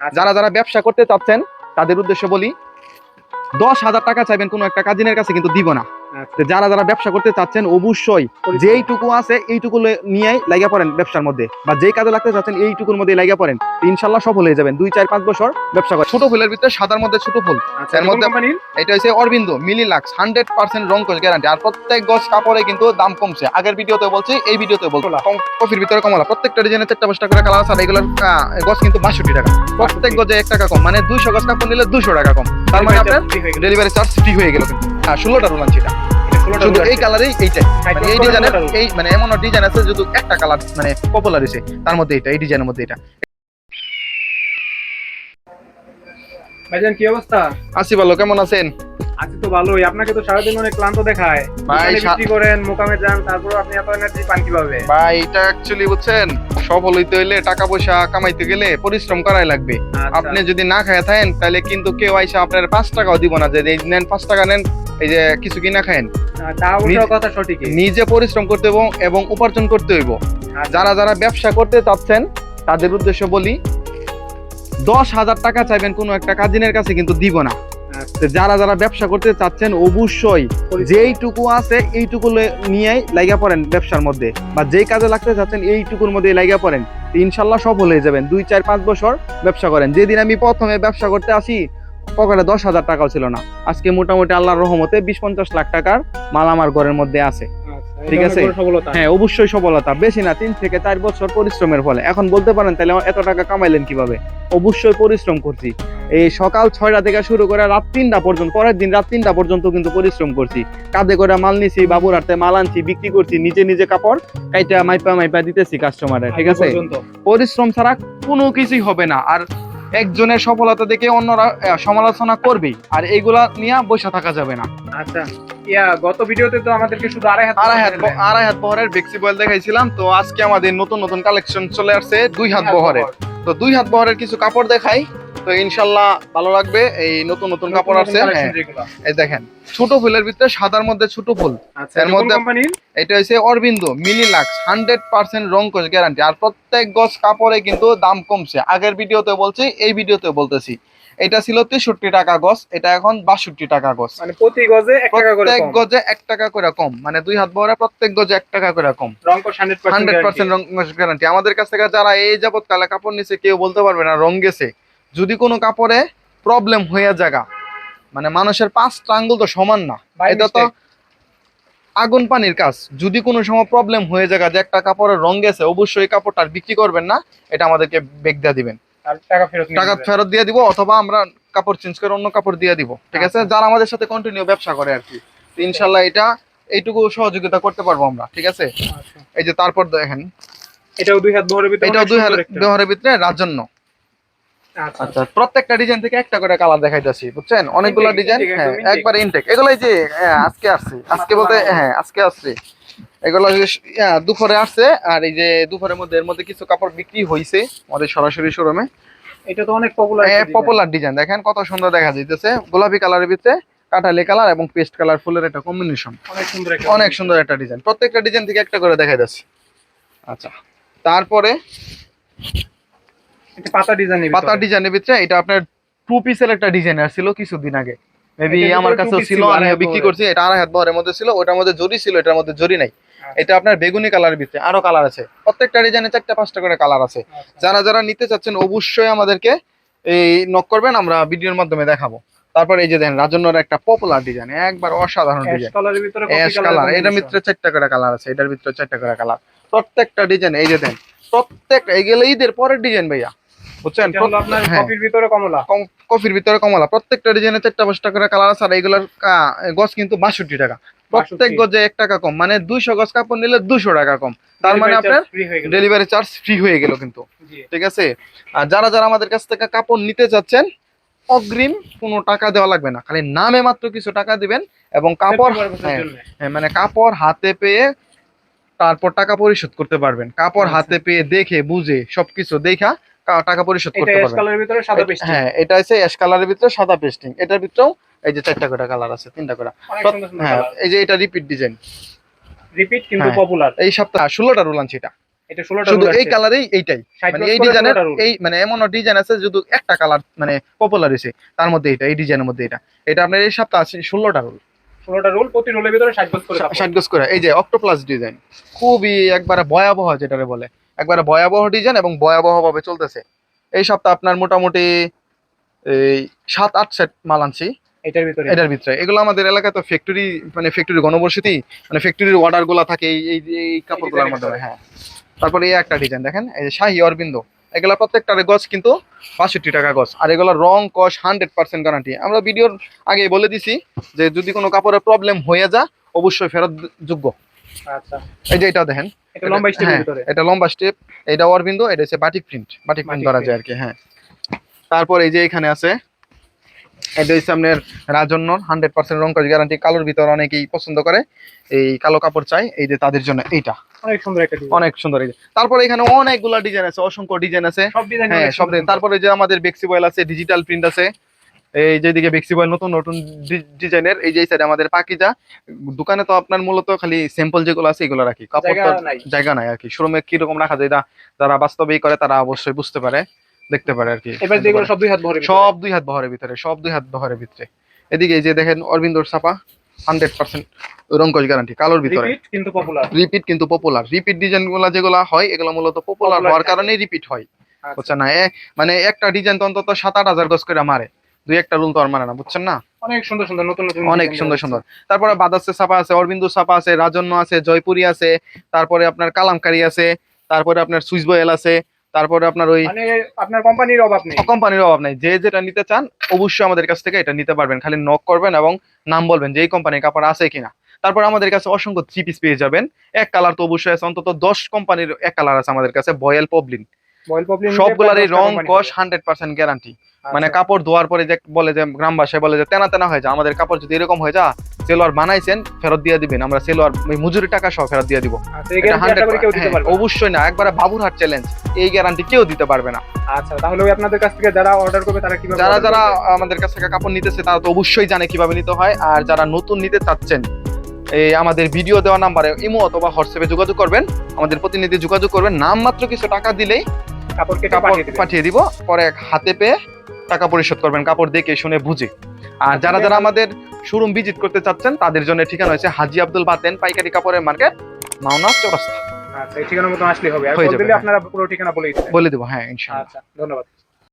আচ্ছা। যারা যারা ব্যবসা করতে চাচ্ছেন, তাদের উদ্দেশ্য বলি, দশ হাজার টাকা চাইবেন কোনো একটা কাজিনের কাছে কিন্তু দিব না যারা যারা ব্যবসা করতে চাচ্ছেন অবশ্যই যেইটুকু আছে এইটুকু নিয়েই লাগিয়ে পড়েন ব্যবসার মধ্যে। বা যেই কাজে লাগতে চাচ্ছেন এইটুকুর মধ্যে লাগিয়ে পড়েন। ইনশাল্লাহ সফল হয়ে যাবেন। দুই চার পাঁচ বছর ব্যবসা করেন। ছোট ফুলের ভিতরে সাদার মধ্যে ছোট ফুল। আচ্ছা এর এর মধ্যে- এটা হচ্ছে অরবিন্দ মিলি লাক্স হান্ড্রেড পার্সেন্ট রং কোচ গ্যারান্টি আর প্রত্যেক গজ কাপড়ে কিন্তু দাম কমছে। আগের ভিডিওতে বলছি এই ভিডিওতে বলছি। কফির ভিতরে কমলা। প্রত্যেকটা ডিজাইনের চারটা পাঁচটা করে কালার আছে আর এগুলোর গজ কিন্তু বাষট্টি টাকা। প্রত্যেক গজে এক টাকা কম। মানে দুইশো গজ কাপড় নিলে দুশো টাকা কম। তার মানে আপনার ডেলিভারি চার্জ ফ্রি হয়ে গেল কিন্তু। হ্যাঁ ষোলোটা রোল আনছি এটা। শুধু এই কালারেই এইটাই। মানে এই ডিজাইনের এই মানে এমন ডিজাইন আছে শুধু একটা কালার মানে পপুলার হয়েছে তার মধ্যে এটা এই ডিজাইনের মধ্যে এটা ভাইজান কি অবস্থা? আসি ভালো কেমন আছেন? আছি তো ভালোই। আপনাকে তো সারাদিন অনেক ক্লান্ত দেখায়। ভাই, বিক্রি করেন মোকামে যান তারপর আপনি এত এনার্জি পান কীভাবে? ভাই এটা অ্যাকচুয়ালি বুঝছেন সফল হইতে হইলে টাকা পয়সা কামাইতে গেলে পরিশ্রম করাই লাগবে। আচ্ছা। আপনি যদি না খায় থাকেন তাহলে কিন্তু কেউ আইসা আপনার পাঁচ টাকাও দিব না। যে নেন পাঁচ টাকা নেন এই যে কিছু কিনা খায়েন কথা সঠিক নিজে পরিশ্রম করতে হইব এবং উপার্জন করতে হইব। যারা যারা ব্যবসা করতে চাচ্ছেন তাদের উদ্দেশ্য বলি দশ হাজার টাকা চাইবেন কোনো একটা কাজিনের কাছে কিন্তু দিব না। আচ্ছা। যারা যারা ব্যবসা করতে চাচ্ছেন অবশ্যই যেইটুকু আছে এইটুকু নিয়েই লাগিয়ে পড়েন ব্যবসার মধ্যে। বা যেই কাজে লাগতে চাচ্ছেন এইটুকুর মধ্যে লাগিয়ে পড়েন। ইনশাল্লাহ সফল হয়ে যাবেন। দুই চার পাঁচ বছর ব্যবসা করেন। যেদিন আমি প্রথমে ব্যবসা করতে আসি পকেটে দশ হাজার টাকাও ছিল না। আজকে মোটামুটি আল্লাহর রহমতে বিশ পঞ্চাশ লাখ টাকার মাল আমার ঘরের মধ্যে আছে। ঠিক ঠিক আছে। হ্যাঁ অবশ্যই সফলতা। বেশি না তিন থেকে চার বছর পরিশ্রমের ফলে। এখন বলতে পারেন তাহলে এত টাকা কামাইলেন কীভাবে? অবশ্যই পরিশ্রম করছি। এই সকাল ছয়টা থেকে শুরু করে রাত তিনটা পর্যন্ত পরের দিন রাত তিনটা পর্যন্ত কিন্তু পরিশ্রম করছি। কাঁধে করে মাল নিছি বাবুর হাতে মাল আনছি বিক্রি করছি নিজে নিজে কাপড় কাইটা মাইপা মাইপা দিতেছি কাস্টমারের ঠিক আছে? পরিশ্রম ছাড়া কোনো কিছুই হবে না। আর একজনের সফলতা দেখে অন্যরা সমালোচনা করবে আর এগুলা নিয়ে বসে থাকা যাবে না। আচ্ছা। ইয়া গত ভিডিওতে তো আমাদেরকে শুধু আড়াই হাত আড়াই হাত আড়াই হাত বহরের বেক্সি বয়েল দেখাইছিলাম। তো আজকে আমাদের নতুন নতুন কালেকশন চলে আসছে দুই হাত বহরের। তো দুই হাত বহরের কিছু কাপড় দেখাই। তো ইনশাল্লাহ ভালো লাগবে। এই নতুন নতুন কাপড় collection হ্যাঁ। এই দেখেন ছোট ফুলের ভিতরে সাদার মধ্যে ছোট ফুল। আচ্ছা এর মধ্যে- এটা হচ্ছে অরবিন্দ মিলি লাক্স হান্ড্রেড পার্সেন্ট রং গ্যারান্টি আর প্রত্যেক গজ কাপড়ে কিন্তু দাম কমছে। আগের ভিডিওতে বলছি এই ভিডিওতে বলতেছি। এটা ছিল তেষট্টি টাকা গজ এটা এখন বাষট্টি টাকা গজ মানে প্রতি গজে এক টাকা করে প্রত্যেক গজে এক টাকা করে কম। মানে দুই হাত বহরে প্রত্যেক গজে এক টাকা করে কম। রং কোশ 100% হান্ড্রেড পার্সেন্ট রং গ্যারান্টি আমাদের কাছ থেকে যারা এই যাবত কালে কাপড় নিছে কেউ বলতে পারবে না রং গেছে। যদি কোনো কাপড়ে প্রবলেম হয়ে জায়গা মানে মানুষের পাঁচটা আঙ্গুল তো সমান না এটা তো আগুন পানির কাজ। যদি কোনো সময় প্রবলেম হয়ে জায়গা যে একটা কাপড়ের রং গেছে অবশ্যই কাপড়টা বিক্রি করবেন না এটা আমাদেরকে বেগ দিয়ে দিবেন। টাকা ফেরত দিয়ে দিব অথবা আমরা কাপড় চেঞ্জ করে অন্য কাপড় দিয়ে দিব ঠিক আছে? যারা আমাদের সাথে কন্টিনিউ ব্যবসা করে আর কি ইনশাল্লাহ এটা এইটুকু সহযোগিতা করতে পারব আমরা ঠিক আছে? আচ্ছা। এই যে তারপর দেখেন এটাও দুই হাত ভিতরে এটাও দুই একটা। ভিতরে রাজন্য। আচ্ছা আচ্ছা প্রত্যেকটা ডিজাইন থেকে একটা করে কালার দেখাইতেছি বুঝছেন? অনেকগুলো ডিজাইন হ্যাঁ একবার ইনটেক এগুলাই যে হ্যাঁ, আজকে আসছে। আজকে বলতে হ্যাঁ আজকে আসছে। এগুলো দুপুরে আসছে আর এই যে দুপুরের মধ্যে এর মধ্যে কিছু কাপড় বিক্রি হয়েছে আমাদের সরাসরি শোরুমে এটা তো অনেক পপুলার পপুলার ডিজাইন দেখেন কত সুন্দর দেখা যাইতেছে। গোলাপি কালারের ভিতরে কাটালি কালার এবং পেস্ট কালার ফুলের একটা কম্বিনেশন অনেক সুন্দর একটা অনেক সুন্দর একটা ডিজাইন প্রত্যেকটা ডিজাইন থেকে একটা করে দেখা যাচ্ছে আচ্ছা তারপরে পাতা ডিজাইনের পাতা ডিজাইনের ভিতরে এটা আপনার টু পিসের একটা ডিজাইন আসছিল কিছুদিন আগে। মেবি আমার piece ছিল আমি বিক্রি করছি এটা আড়াই হাত বহরের মধ্যে ছিল ওটার মধ্যে জরি ছিল এটার মধ্যে জরি নাই। আচ্ছা। এটা আপনার বেগুনি কালারের ভিতরে আরও কালার আছে। প্রত্যেকটা ডিজাইনে চারটা পাঁচটা করে কালার আছে। যারা যারা নিতে চাচ্ছেন অবশ্যই আমাদেরকে এই নক করবেন আমরা ভিডিওর মাধ্যমে দেখাবো। তারপর এই যে দেখেন রাজন্যর একটা পপুলার ডিজাইন একবার অসাধারণ ডিজাইন ভিতরে অ্যাশ কালার এটার ভিতরে চারটা করে কালার আছে এটার ভিতরে চারটা করে কালার প্রত্যেকটা ডিজাইন এই যে দেন প্রত্যেকটা এগুলো ঈদের পরের ডিজাইন ভাইয়া। বুঝছেন? আপনার হ্যাঁ। ভিতরে কমলা। কফির ভিতরে কমলা। প্রত্যেকটা ডিজাইনে চারটা পাঁচটা করে কালার আছে আর এগুলোর গজ কিন্তু বাষট্টি টাকা। প্রত্যেক 62 গজে এক টাকা কম। মানে দুইশো গজ কাপড় নিলে দুশো টাকা কম। তার মানে আপনার। ডেলিভারি চার্জ ফ্রি হয়ে গেল কিন্তু। ঠিক আছে? আর যারা যারা আমাদের কাছ থেকে কাপড় নিতে চাচ্ছেন অগ্রিম কোনো টাকা দেওয়া লাগবে না। খালি নামে মাত্র কিছু টাকা দিবেন এবং কাপড় হ্যাঁ, হ্যাঁ, মানে কাপড় হাতে পেয়ে তারপর টাকা পরিশোধ করতে পারবেন। কাপড় আচ্ছা। হাতে পেয়ে দেখে বুঝে সবকিছু দেখা টাকা পরিশোধ করতে পারবেন। হ্যাঁ এটা হচ্ছে অ্যাশ কালারের ভিতরে সাদা পেস্টিং এটার ভিতরেও এই যে চারটা করে কালার আছে তিনটা করে। হ্যাঁ এই যে এটা রিপিট ডিজাইন রিপিট কিন্তু হ্যাঁ। পপুলার এই সপ্তাহে ষোলোটা রোল আনছি এটা। এটা শুধু এই কালারেই এইটাই। মানে এই ডিজাইনের এই মানে এমন ডিজাইন আছে শুধু একটা কালার মানে পপুলার হয়েছে। তার মধ্যে এটা এই ডিজাইনের মধ্যে এটা। এটা আপনার এই সপ্তাহ আছে ষোলোটা রোল ষোলোটা রোল প্রতি রোলের ভিতরে ষাট গজ করে কাপড়। ষাট গজ করে। এই যে অক্টোপ্লাস ডিজাইন খুবই একবারে ভয়াবহ যেটারে বলে। একবারে ভয়াবহ ডিজাইন এবং ভয়াবহ ভাবে চলতেছে। এই সপ্তাহ আপনার মোটামুটি এই সাত আট সেট মাল আনছি। এটার ভিতরে? এটার ভিতরে। এগুলো আমাদের এলাকায় তো ফ্যাক্টরি মানে ফ্যাক্টরি গণবসতি মানে ফ্যাক্টরির অর্ডারগুলা থাকে এই এই এই কাপড়গুলোর মাধ্যমে হ্যাঁ। তারপরে এই একটা ডিজাইন দেখেন এই যে শাহি অরবিন্দ। এগুলা প্রত্যেকটার গজ কিন্তু বাষট্টি টাকা গজ আর এগুলো রং কস হান্ড্রেড পার্সেন্ট গ্যারান্টি আমরা ভিডিওর আগে বলে দিছি যে যদি কোনো কাপড়ের প্রবলেম হয়ে যা অবশ্যই ফেরত যোগ্য আচ্ছা। এই যে এটা দেখেন। এটা লম্বা স্টেপের হ্যাঁ, ভিতরে। এটা লম্বা স্টেপ এটা অরবিন্দ এটা হচ্ছে বাটিক প্রিন্ট বাটিক প্রিন্ট ধরা যায় আর কি হ্যাঁ। তারপর এই যে এখানে আছে এটা হচ্ছে আপনার রাজন্য হান্ড্রেড পার্সেন্ট রং কাজ গ্যারান্টি কালোর ভিতর অনেকেই পছন্দ করে এই কালো কাপড় চাই এই যে তাদের জন্য এইটা। অনেক সুন্দর একটা অনেক সুন্দর এই। তারপরে এখানে অনেকগুলা ডিজাইন আছে অসংখ্য ডিজাইন আছে। সব ডিজাইন হ্যাঁ সব তারপরে যে আমাদের বেক্সি বয়েল আছে ডিজিটাল প্রিন্ট আছে এই যেদিকে বেক্সি বয়েল নতুন নতুন ডিজাইনের এই যে সাইডে আমাদের পাকিজা দোকানে তো আপনার মূলত খালি স্যাম্পল যেগুলো আছে এগুলো রাখি। কাপড় তো জায়গা নাই আর কি। শোরুমে কীরকম রাখা যায় যারা বাস্তবেই করে তারা অবশ্যই বুঝতে পারে দেখতে পারে আর কি। এবার যেগুলো সব দুই হাত ভরে সব দুই হাত বহরের ভিতরে সব দুই হাত বহরের ভিতরে। এদিকে এই যে দেখেন অরবিন্দর ছাপা হান্ড্রেড পার্সেন্ট রঙ্কজ গ্যারান্টি কালোর ভিতরে। রিপিট কিন্তু পপুলার রিপিট কিন্তু পপুলার রিপিট ডিজাইনগুলা যেগুলো হয় এগুলো মূলত পপুলার হওয়ার। কারণে রিপিট হয়। আচ্ছা। বুঝছেন না? মানে একটা ডিজাইন তো অন্তত সাত আট হাজার গজ করে মারে। দুই একটা রুল তো আর মানে না বুঝছেন না? অনেক সুন্দর সুন্দর নতুন নতুন অনেক সুন্দর সুন্দর। তারপরে বাদাসে ছাপা আছে অরবিন্দু ছাপা আছে রাজন্য আছে জয়পুরি আছে তারপরে আপনার কালামকারি আছে তারপরে আপনার সুইস বয়েল আছে তারপরে আপনার ওই মানে আপনার কোম্পানির অভাব নেই। কোম্পানির অভাব নেই। যে যেটা নিতে চান অবশ্যই আমাদের কাছ থেকে এটা নিতে পারবেন। খালি নক করবেন এবং নাম বলবেন যে এই কোম্পানির কাপড় আছে কিনা। তারপর আমাদের কাছে অসংখ্য থ্রি পিস পেয়ে যাবেন। এক কালার তো অবশ্যই আছে অন্তত দশ কোম্পানির এক কালার আছে আমাদের কাছে বয়েল পবলিন সবগুলার এই রং কস হান্ড্রেড পার্সেন্ট গ্যারান্টি। মানে কাপড় ধোয়ার পরে যে বলে যে গ্রাম ভাষায় বলে যে তেনা তেনা হয়ে যায় আমাদের কাপড় যদি এরকম হয়ে যা সেলোয়ার বানাইছেন ফেরত দিয়ে দিবেন। আমরা সেলোয়ার ওই মজুরি টাকা সহ ফেরত দিয়ে দিব। আচ্ছা, এই এটা guarantee আশা করি কেউ দিতে 100 পারবে না। অবশ্যই না একবারে বাবুরহাট চ্যালেঞ্জ এই গ্যারান্টি কেউ দিতে পারবে না। আচ্ছা তাহলে ওই আপনাদের কাছ থেকে যারা অর্ডার করবে তারা কীভাবে যারা যারা আমাদের কাছ থেকে কাপড় নিতেছে তারা তো অবশ্যই জানে কীভাবে নিতে হয়। আর যারা নতুন নিতে চাচ্ছেন এই আমাদের ভিডিও দেওয়া নাম্বারে ইমো অথবা হোয়াটসঅ্যাপে যোগাযোগ করবেন। আমাদের প্রতিনিধি যোগাযোগ করবেন। নাম মাত্র কিছু টাকা দিলেই কাপড় কেটে কাপড় পাঠিয়ে দিবে পাঠিয়ে দিব। পরে হাতে পেয়ে টাকা পরিশোধ করবেন কাপড় দেখে শুনে বুঝে। আর যারা যারা আমাদের শোরুম ভিজিট করতে চাচ্ছেন তাদের জন্য ঠিকানা হয়েছে হাজি আব্দুল বাতেন পাইকারি কাপড়ের মার্কেট মাওনা চৌরাস্তা। আচ্ছা এই ঠিকানা মতো আসলে হবে। আর বলে দিলে। আপনারা পুরো ঠিকানা বলে দিবেন। বলে দেব হ্যাঁ ইনশাআল্লাহ। আচ্ছা ধন্যবাদ।